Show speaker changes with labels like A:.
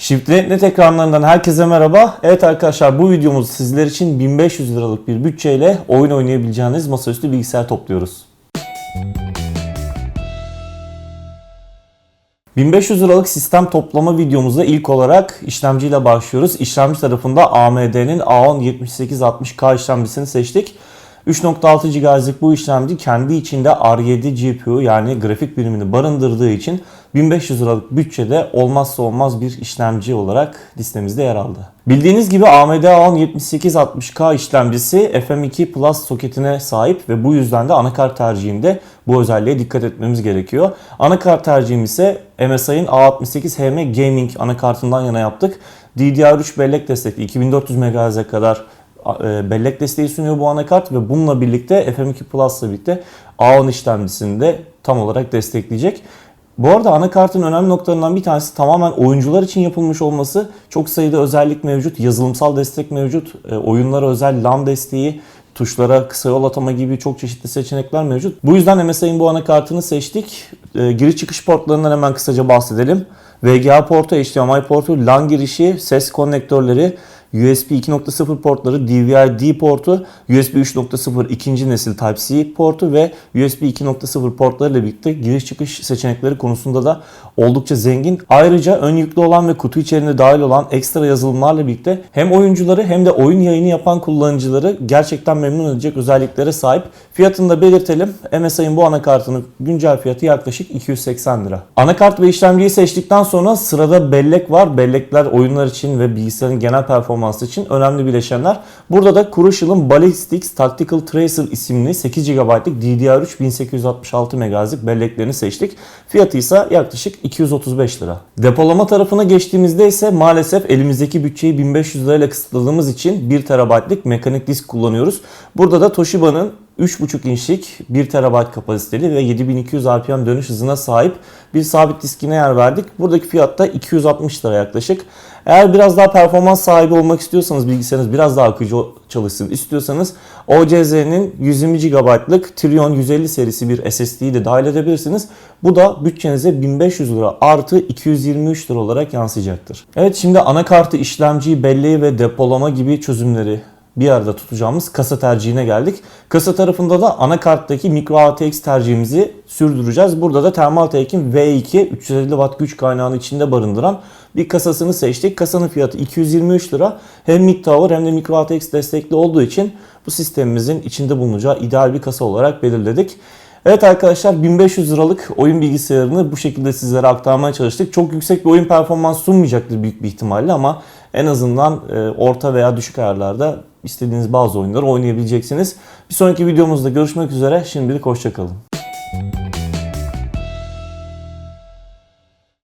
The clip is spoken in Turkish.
A: Shift.net ekranlarından herkese merhaba. Evet arkadaşlar bu videomuz sizler için 1500 liralık bir bütçeyle oyun oynayabileceğiniz masaüstü bilgisayar topluyoruz. 1500 liralık sistem toplama videomuzda ilk olarak işlemciyle başlıyoruz. İşlemci tarafında AMD'nin A10 7860K işlemcisini seçtik. 3.6 GHz'lik bu işlemci kendi içinde R7 GPU yani grafik birimini barındırdığı için 1500 liralık bütçede olmazsa olmaz bir işlemci olarak listemizde yer aldı. Bildiğiniz gibi AMD A10 7860K işlemcisi FM2 Plus soketine sahip ve bu yüzden de anakart tercihinde bu özelliğe dikkat etmemiz gerekiyor. Anakart tercihim ise MSI'ın A68HM Gaming anakartından yana yaptık. DDR3 bellek destekli 2400 MHz'e kadar bellek desteği sunuyor bu anakart ve bununla birlikte FM2 Plus'la birlikte A10 işlemcisini de tam olarak destekleyecek. Bu arada anakartın önemli noktalarından bir tanesi tamamen oyuncular için yapılmış olması. Çok sayıda özellik mevcut, yazılımsal destek mevcut, e, oyunlara özel LAN desteği, tuşlara kısa yol atama gibi çok çeşitli seçenekler mevcut. Bu yüzden MSI'nin bu anakartını seçtik. E, giriş çıkış portlarından hemen kısaca bahsedelim. VGA portu, HDMI portu, LAN girişi, ses konnektörleri, USB 2.0 portları, DVI-D portu, USB 3.0 ikinci nesil Type-C portu ve USB 2.0 portları ile birlikte giriş çıkış seçenekleri konusunda da oldukça zengin. Ayrıca ön yüklü olan ve kutu içerisinde dahil olan ekstra yazılımlarla birlikte hem oyuncuları hem de oyun yayını yapan kullanıcıları gerçekten memnun edecek özelliklere sahip. Fiyatını da belirtelim. MSI'nin bu anakartının güncel fiyatı yaklaşık 280 lira. Anakart ve işlemciyi seçtikten sonra sırada bellek var. Bellekler oyunlar için ve bilgisayarın genel performansı için önemli bileşenler. Burada da Crucial'ın Ballistics Tactical Tracer isimli 8 GB'lık DDR3 1866 MHz'lik belleklerini seçtik. Fiyatı ise yaklaşık 235 lira. Depolama tarafına geçtiğimizde ise maalesef elimizdeki bütçeyi 1500 lirayla kısıtladığımız için 1 TB'lık mekanik disk kullanıyoruz. Burada da Toshiba'nın 3.5 inçlik 1 TB kapasiteli ve 7200 RPM dönüş hızına sahip bir sabit diskine yer verdik. Buradaki fiyat da 260 lira yaklaşık. Eğer biraz daha performans sahibi olmak istiyorsanız bilgisayarınız biraz daha akıcı çalışsın istiyorsanız OCZ'nin 120 GB'lık Trion 150 serisi bir SSD'yi de dahil edebilirsiniz. Bu da bütçenize 1500 lira artı 223 lira olarak yansıyacaktır. Evet şimdi anakartı, işlemciyi, belleği ve depolama gibi çözümleri bir arada tutacağımız kasa tercihine geldik. Kasa tarafında da anakarttaki micro ATX tercihimizi sürdüreceğiz. Burada da Thermaltake'in V2 350 Watt güç kaynağını içinde barındıran bir kasasını seçtik. Kasanın fiyatı 223 lira. Hem mid tower hem de micro ATX destekli olduğu için bu sistemimizin içinde bulunacağı ideal bir kasa olarak belirledik. Evet arkadaşlar 1500 liralık oyun bilgisayarını bu şekilde sizlere aktarmaya çalıştık. Çok yüksek bir oyun performansı sunmayacaktır büyük bir ihtimalle ama en azından e, orta veya düşük ayarlarda istediğiniz bazı oyunları oynayabileceksiniz. Bir sonraki videomuzda görüşmek üzere. Şimdilik hoşçakalın.